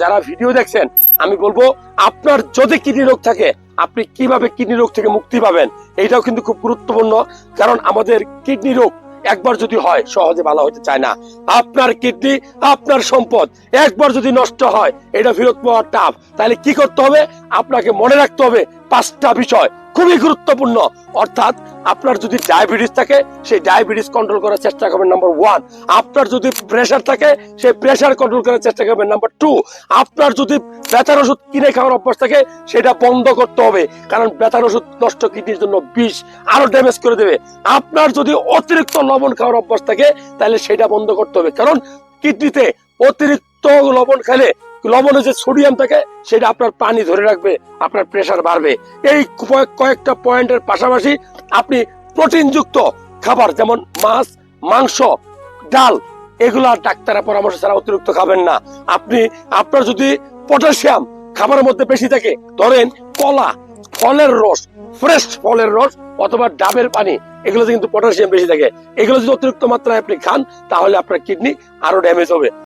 যারা ভিডিও দেখছেন, আমি বলব, আপনার যদি কিডনি রোগ থাকে, আপনি কীভাবে কিডনি রোগ থেকে মুক্তি পাবেন এটাও কিন্তু খুব গুরুত্বপূর্ণ। কারণ আমাদের কিডনি রোগ একবার যদি হয়, সহজে ভালো হতে চায় না। আপনার কিডনি, আপনার সম্পদ একবার যদি নষ্ট হয়, এটা ফেরত পাওয়া টাফ। তাহলে কি করতে হবে? আপনাকে মনে রাখতে হবে পাঁচটা বিষয় খুবই গুরুত্বপূর্ণ। অর্থাৎ আপনার যদি ডায়াবেটিস থাকে, সেই ডায়াবেটিস কন্ট্রোল করার চেষ্টা করবেন নাম্বার ওয়ান আপনার যদি প্রেশার থাকে, সেই প্রেশার কন্ট্রোল করার চেষ্টা করবেন নাম্বার টু আপনার যদি ব্যথার ওষুধ কিনে খাওয়ার অভ্যাস থাকে, সেটা বন্ধ করতে হবে। কারণ ব্যথার ওষুধ নষ্ট কিডনির জন্য বিষ আরও ড্যামেজ করে দেবে। আপনার যদি অতিরিক্ত লবণ খাওয়ার অভ্যাস থাকে, তাহলে সেটা বন্ধ করতে হবে। কারণ কিডনিতে অতিরিক্ত লবণ খেলে লবণে যে সোডিয়াম থাকে, সেটা আপনার পানি ধরে রাখবে, আপনার প্রেশার বাড়বে। এই কয়েকটা পয়েন্টের পাশাপাশি আপনি প্রোটিনযুক্ত খাবার যেমন মাছ, মাংস, ডাল, এগুলা ডাক্তারের পরামর্শ ছাড়া অতিরিক্ত খাবেন না। আপনি, আপনার যদি পটাশিয়াম খাবারের মধ্যে বেশি থাকে, ধরেন কলা ফলের রস ফ্রেশ ফলের রস অথবা ডাবের পানি, এগুলোতে কিন্তু পটাশিয়াম বেশি থাকে। এগুলো যদি অতিরিক্ত মাত্রায় আপনি খান, তাহলে আপনার কিডনি আরও ড্যামেজ হবে।